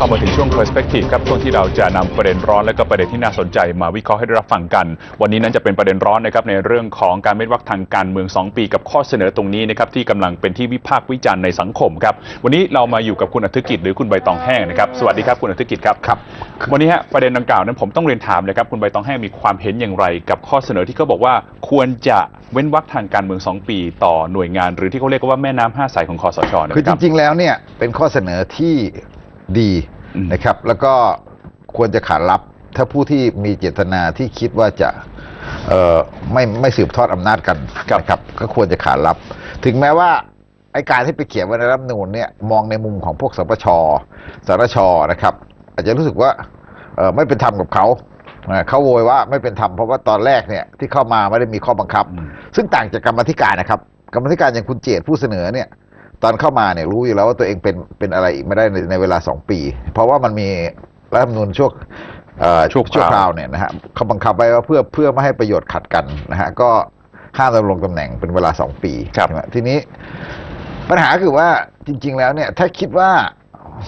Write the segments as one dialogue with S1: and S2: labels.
S1: เข้ามาถึงช่วง Perspective ครับช่วงที่เราจะนำประเด็นร้อนและก็ประเด็นที่น่าสนใจมาวิเคราะห์ให้ได้รับฟังกัน วันนี้นั้นจะเป็นประเด็นร้อนนะครับในเรื่องของการเม็ดวักทางการเมือง 2 ปีกับข้อเสนอตรงนี้นะครับที่กำลังเป็นที่วิพากษ์วิจารณ์ในสังคมครับวันนี้เรามาอยู่กับคุณอธิกิจหรือคุณใบตองแห้งนะครับสวัสดีครับคุณอธิกิจครับ
S2: ครับ
S1: วันนี้ฮะประเด็นดังกล่าวนั้นผมต้องเรียนถามเลยครับคุณใบตองแห้งมีความเห็นอย่างไร กับข้อเสนอที่เขาบอกว่า ควรจะเว้นวรรคทางการเมือง 2 ปี ต่อหน่วยงาน หรือที่เขาเรียกว่าแม่น้ำห้าสายของคอสชนะ
S2: คือ
S1: ค
S2: จ
S1: รับ
S2: ริงๆแล้วเนี่ยเป็นข้อเสนอที่ ดี
S1: อืม
S2: นะครับ แล้วก็ควรจะขานรับ ถ้าผู้ที่มีเจตนาที่คิดว่าจะเอ่อไม่ไม่สืบทอดอำนาจกันนะครับก็ควรจะขานรับ ถึงแม้ว่าไอการที่ไปเขียนไว้ในรัฐธรรมนูญเนี่ยมองในมุมของพวกสปชสรชนะครับ อาจจะรู้สึกว่าเอ่อไม่เป็นธรรมกับเขาเอ่อเขาโวยว่าไม่เป็นธรรมเพราะว่าตอนแรกเนี่ยที่เข้ามาไม่ได้มีข้อบังคับ
S1: อืม
S2: ซึ่งต่างจากกรรมาธิการนะครับ กรรมาธิการอย่างคุณเจตผู้เสนอเนี่ย ตอนเข้ามาเนี่ยรู้อยู่แล้วว่าตัวเองเป็นเป็นอะไรอีกไม่ได้ในในเวลาสองปี เพราะว่ามันมีรัฐธรรมนูญช่วงเอ่อ
S1: ชั่วคราว
S2: ชั่วคราวเนี่ยนะฮะเขาบังคับไว้ว่าเพื่อเพื่อไม่ให้ประโยชน์ขัดกันนะฮะก็ห้ามดำรงตำแหน่งเป็นเวลาสองปี
S1: ครับ
S2: ใช่ไหมทีนี้ปัญหาคือว่าจริง ๆ แล้วเนี่ยถ้าคิดว่า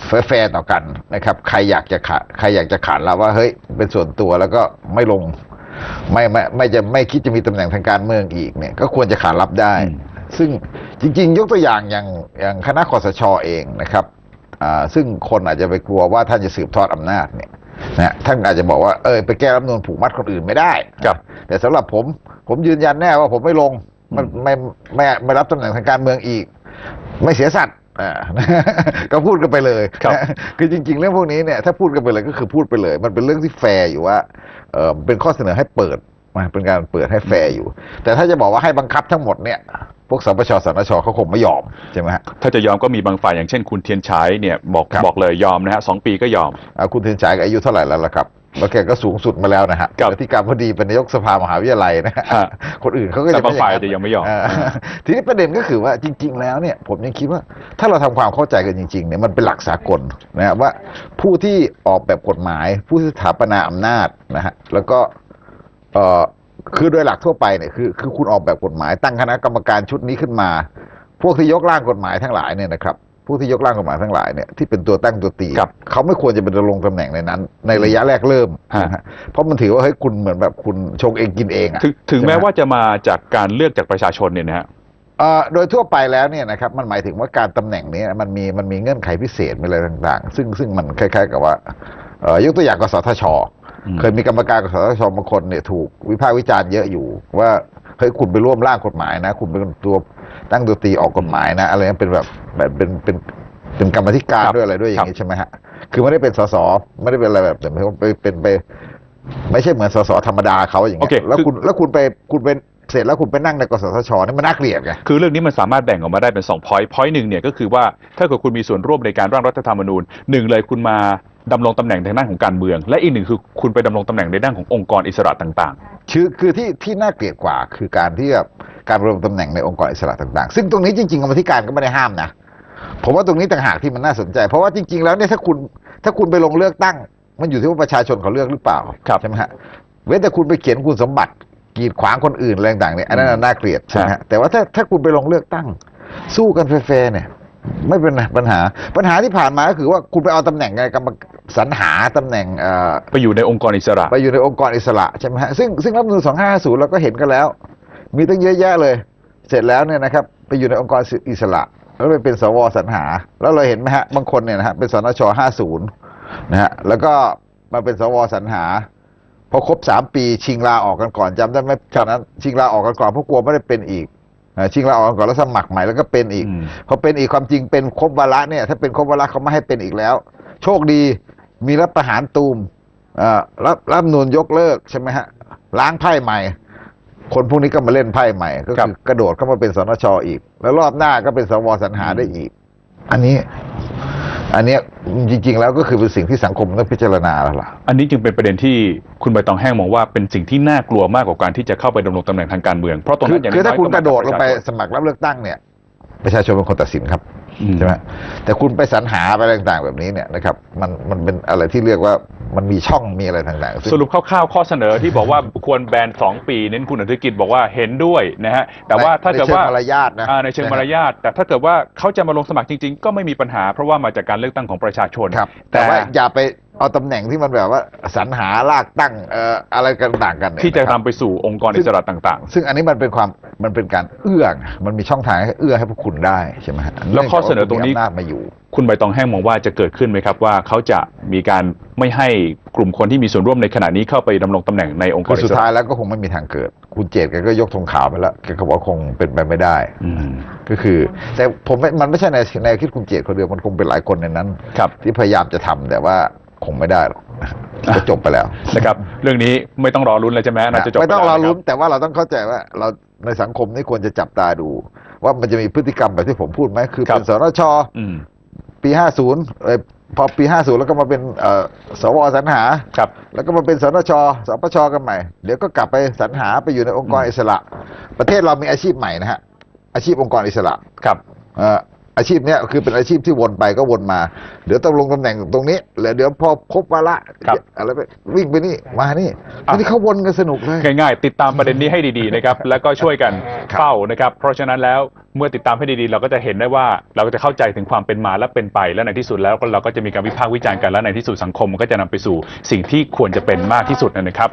S2: แฟร์ๆต่อกันนะครับ ใครอยากจะขาใครอยากจะขานเราว่าเฮ้ยเป็นส่วนตัวแล้วก็ไม่ลงไม่ไม่ไม่จะไม่คิดจะมีตำแหน่งทางการเมืองอีกเนี่ย ก็ควรจะขานรับได้
S1: อืม
S2: ซึ่ง จริงๆ ยกตัวอย่างอย่างอย่างคณะคอสชเองนะครับอ่าซึ่งคนอาจจะไปกลัวว่าท่านจะสืบทอดอำนาจเนี่ยนะฮะท่านอาจจะบอกว่าเออไปแก้รัฐธรรมนูลผูกมัดคนอื่นไม่ได้
S1: ครับ
S2: แต่สำหรับผมผมยืนยันแน่ว่าผมไม่ลงมันไม่ไม่ไม่รับตำแหน่งทางการเมืองอีก ไม่เสียสัตว์อ่าก็พูดกันไปเลย
S1: ครับ
S2: คือจริง ๆ เรื่องพวกนี้เนี่ยถ้าพูดกันไปเลยก็คือพูดไปเลย มันเป็นเรื่องที่แฟร์อยู่ว่าเออเป็นข้อเสนอให้เปิดมาเป็นการเปิดให้แฟร์อยู่ แต่ถ้าจะบอกว่าให้บังคับทั้งหมดเนี่ยพ วกสปชสนชเขาคงไม่ยอมใช่ไหมฮะ
S1: ถ้าจะยอมก็มีบางฝ่ายอย่างเช่นคุณเทียนฉายเนี่ยบอก
S2: ครับ
S1: บอกเลยยอมนะฮะสองปีก็ยอม
S2: อ่าคุณเทียนฉายก็อายุเท่าไหร่แล้วล่ะครับแล้วแกก็สูงสุดมาแล้วนะฮะ
S1: ครับ
S2: ที่การพอดีเป็นนายกสภามหาวิทยาลัยนะฮะ
S1: ฮะ
S2: คนอื่นเขาก็
S1: แต่
S2: จะ
S1: บางฝ่าย
S2: อนั้น
S1: จะยังไม่ยอมา
S2: ทีนี้ประเด็นก็คือว่าจริง ๆ แล้วเนี่ยผมยังคิดว่าถ้าเราทำความเข้าใจกันจริงๆเนี่ยมันเป็นหลักสากลนะฮะว่าผู้ที่ออกแบบกฎหมาย ผู้ที่สถาปนาอำนาจนะฮะแล้วก็เอ่อ คือโดยหลักทั่วไปเนี่ยคือคือคุณออกแบบกฎหมายตั้งคณะกรรมการชุดนี้ขึ้นมา พวกที่ยกร่างกฎหมายทั้งหลายเนี่ยนะครับผู้ที่ยกร่างกฎหมายทั้งหลายเนี่ยที่เป็นตัวตั้งตัวตี
S1: ครับ
S2: เขาไม่ควรจะเป็นดำรงตำแหน่งในนั้น ในระยะแรกเริ่ม
S1: ฮะ
S2: นะฮะเพราะมันถือว่าเฮ้ยคุณเหมือนแบบคุณชงเองกินเองอะ
S1: ถึงถึง
S2: ใช่ไห
S1: แม้ว่าจะมาจากการเลือกจากประชาชนเนี่ยนะฮะ
S2: เอ่อโดยทั่วไปแล้วเนี่ยนะครับมันหมายถึงว่าการตำแหน่งนี้มันมีมันมีเงื่อนไขพิเศษมีอะไรต่าง ๆ ซึ่งซึ่งมันคล้าย ๆ กับว่าเอ่อยกตัวอย่างกสทช
S1: อืม
S2: เคยมีกรรมการกสทชบางคนเนี่ยถูกวิพากษ์วิจารณ์เยอะอยู่ ว่าเฮ้ยคุณไปร่วมร่างกฎหมายนะ คุณเป็นตัวตั้งตัวตีออกกฎหมายนะ อะไรนั้นเป็นแบบแบบเป็นเป็นเป็นกรรมธิการ
S1: ครับ
S2: ด้วยอะไรด้วยอย่างนี้ใช่ไหมฮะคือไม่ได้เป็นสสไม่ได้เป็นอะไรแบบแต่ไปเป็นไปไม่ใช่เหมือนสสธรรมดาเขาอย่าง
S1: โอ
S2: เงี้
S1: เค
S2: ยแล้ว
S1: คือ
S2: คุณแล้วคุณไปคุณเป็นเสร็จแล้วคุณไปนั่งในกสทชนี่มันน่าเกลียดไง
S1: คือเรื่องนี้มันสามารถแบ่งออกมาได้เป็น2 point point หนึ่งเนี่ยก็คือว่าถ้าเกิดคุณมีส่วนร่วมในการร่างรัฐธรรมนูญหนึ่งเลยคุณมา ดำรงตำแหน่งทางด้านของการเมือง และอีกหนึ่งคือคุณไปดำรงตำแหน่งในด้านขององค์กรอิสระต่าง
S2: คือคือที่ที่น่าเกลียดกว่าคือการที่แบบการดำรงตำแหน่งในองค์กรอิสระต่าง ๆ ซึ่งตรงนี้จริงๆกรรมธิการก็ไม่ได้ห้ามนะ ผมว่าตรงนี้ต่างหากที่มันน่าสนใจ เพราะว่าจริง ๆ แล้วเนี่ยถ้าคุณถ้าคุณไปลงเลือกตั้ง มันอยู่ที่ว่าประชาชนเขาเลือกหรือเปล่า
S1: ครับ
S2: ใช่ไหมฮะเว้นแต่คุณไปเขียนคุณสมบัติกีดขวางคนอื่นอะไรต่างๆเนี่ยอันนั้นนะน่าเกลียดใช่ไหมฮะแต่ว่าถ้าถ้าคุณไปลงเลือกตั้ง สู้กันแฟร์ๆเนี่ย ไม่เป็นปัญหาปัญหาที่ผ่านมาก็คือว่าคุณไปเอาตำแหน่งไงกรรม สรรหาตำแหน่งเอ่อ
S1: ๆไปอยู่ในองค์กรอิสระ
S2: ไปอยู่ในองค์กรอิสระใช่ไหมฮะซึ่งซึ่งรัฐธรรมนูล2550เราก็เห็นกันแล้ว มีตั้งเยอะแยะเลย เสร็จแล้วเนี่ยนะครับไปอยู่ในองค์กรอิสระ แล้วไปเป็นสวสรรหา แล้วเราเห็นไหมฮะบางคนเนี่ยนะฮะเป็นสนช50นะฮะแล้วก็มาเป็นสวสรรหาพอครบสามปีชิงลาออกกันก่อนจำได้ไหมตอนนั้นชิงลาออกกันก่อนเพราะกลัวไม่ได้เป็นอีกอ่าชิงลาออกกันก่อนแล้วสมัครใหม่แล้วก็เป็นอีก
S1: อืม
S2: พอเป็นอีกความจริงเป็นครบวาระเนี่ย ถ้าเป็นครบวาระเขาไม่ให้เป็นอีกแล้ว โชคดี มีรัฐประหารตูมอ่ารับรัฐธรรมนูนยกเลิกใช่ไหมฮะ ล้างไพ่ใหม่ คนพวกนี้ก็มาเล่นไพ่ใหม่ ก็
S1: ครั
S2: คื
S1: บ
S2: อกระโดดเข้ามาเป็นสนชอีก แล้วรอบหน้าก็เป็นสวสรรหาได้อีก อันนี้ อันเนี้ยจริง ๆ แล้วก็คือเป็นสิ่งที่สังคมต้องพิจารณาแล้วล่ะ
S1: อันนี้จึงเป็นประเด็นที่คุณใบตองแห้งมองว่าเป็นสิ่งที่น่ากลัวมากกว่าการที่จะเข้าไปดำรงตำแหน่งทางการเมืองเพราะตรง
S2: คื
S1: นั้
S2: อน
S1: อย่าง
S2: คือถ้า
S1: น้ย
S2: คุณ
S1: ม
S2: กระโดดลงไป
S1: จากปะชาชน
S2: สมัครรับเลือกตั้งเนี่ย ประชาชนเป็นคนตัดสินครับ
S1: อืม
S2: ใช่ไหมแต่คุณไปสรรหาไปอะไรต่างๆแบบนี้เนี่ยนะครับมันมันเป็นอะไรที่เรียกว่ามันมีช่องมีอะไรต่างๆซึ่ง
S1: สรุปคร่าวๆข้อเสนอที่บอกว่าควรแบนสองปี เน้นคุณอนุกิจบอกว่าเห็นด้วยนะฮะแต่ว่าถ้าเกิดว่า
S2: ในเชิงมารยาทนะ
S1: อ่ในเชิงมารยาทแต่ถ้าเกิดว่าเขาจะมาลงสมัครจริง ๆ ก็ไม่มีปัญหาเพราะว่ามาจากการเลือกตั้งของประชาชน
S2: ครับ
S1: แต่
S2: แต่ว่าอย่าไป เอาตำแหน่งที่มันแบบว่าสรรหาลากตั้งเอ่ออะไรกันต่างกันเนี่ย
S1: ที่จะ
S2: นครับ
S1: นำไปสู่องค์กรอิสระต่าง
S2: ซึ่งอันนี้มันเป็นความมันเป็นการเอื้อไงมันมีช่องทางให้เอื้อให้พวกคุณได้ใช่ไหมฮะ
S1: แล้วข้อเสนอตรงนี้
S2: มีอำนาจมาอยู่
S1: ๆ คุณใบตองแห้งมองว่าจะเกิดขึ้นไหมครับว่าเขาจะมีการไม่ให้กลุ่มคนที่มีส่วนร่วมในขณะนี้เข้าไปดำรงตำแหน่งในองค์ก
S2: คื
S1: ร
S2: อ
S1: อิ
S2: สุด
S1: สระ
S2: ท้ายแล้วก็คงไม่มีทางเกิด คุณเจตแกก็ยกธงขาวไปแล้วแกก็บอกคงเป็นไปไม่ได้
S1: อืม
S2: ก็คือ แต่ผมไม่มันไม่ใช่ในแนวคิดคุณเจตคนเดียวมันคงเป็นหลายคนในนั้น
S1: ครับ
S2: ที่พยายามจะทำแต่ว่า คงไม่ได้หรอกก็จบไปแล้ว
S1: นะครับ เรื่องนี้ไม่ต้องรอลุ้นเลยใช่ไหมน่าจะจบ
S2: ไม่ต้อง
S1: ป
S2: ร
S1: แล้
S2: อ
S1: วะคบ
S2: ลุ้นแต่ว่าเราต้องเข้าใจว่า เราในสังคมนี่ควรจะจับตาดู ว่ามันจะมีพฤติกรรมแบบที่ผมพูดไหมคือ
S1: ครับ
S2: เป็นสนช
S1: อืม
S2: ปี50เอ่อพอปี50แล้วก็มาเป็นเอ่อสวสรรหา
S1: ครับ
S2: แล้วก็มาเป็นสนชสปชกันใหม่ เดี๋ยวก็กลับไปสรรหาไปอยู่ในองค์กร
S1: อืม
S2: อิสระ ประเทศเรามีอาชีพใหม่นะฮะอาชีพองค์กรอิสระ
S1: ครับ
S2: เอ่ออาชีพเนี้ยคือเป็นอาชีพที่วนไปก็วนมา เดี๋ยวต้องลงตำแหน่งตรงนี้แล้วเดี๋ยวพอครบวาระ
S1: ครับ
S2: อะไรไปวิ่งไปนี่มานี่
S1: อะ
S2: นี่เขาวนกันสนุกเลย
S1: ง่ายๆ ติดตามประเด็นนี้ให้ดีๆนะครับ แล้วก็ช่วยกัน
S2: ครับ
S1: เฝ้านะครับ เพราะฉะนั้นแล้วเมื่อติดตามให้ดีๆ เราก็จะเห็นได้ว่าเราก็จะเข้าใจถึงความเป็นมาและเป็นไป และในที่สุดแล้วก็เราก็จะมีการวิพากษ์วิจารณ์กันและในที่สุดสังคมมันก็จะนำไปสู่สิ่งที่ควรจะเป็นมากที่สุดนะครับ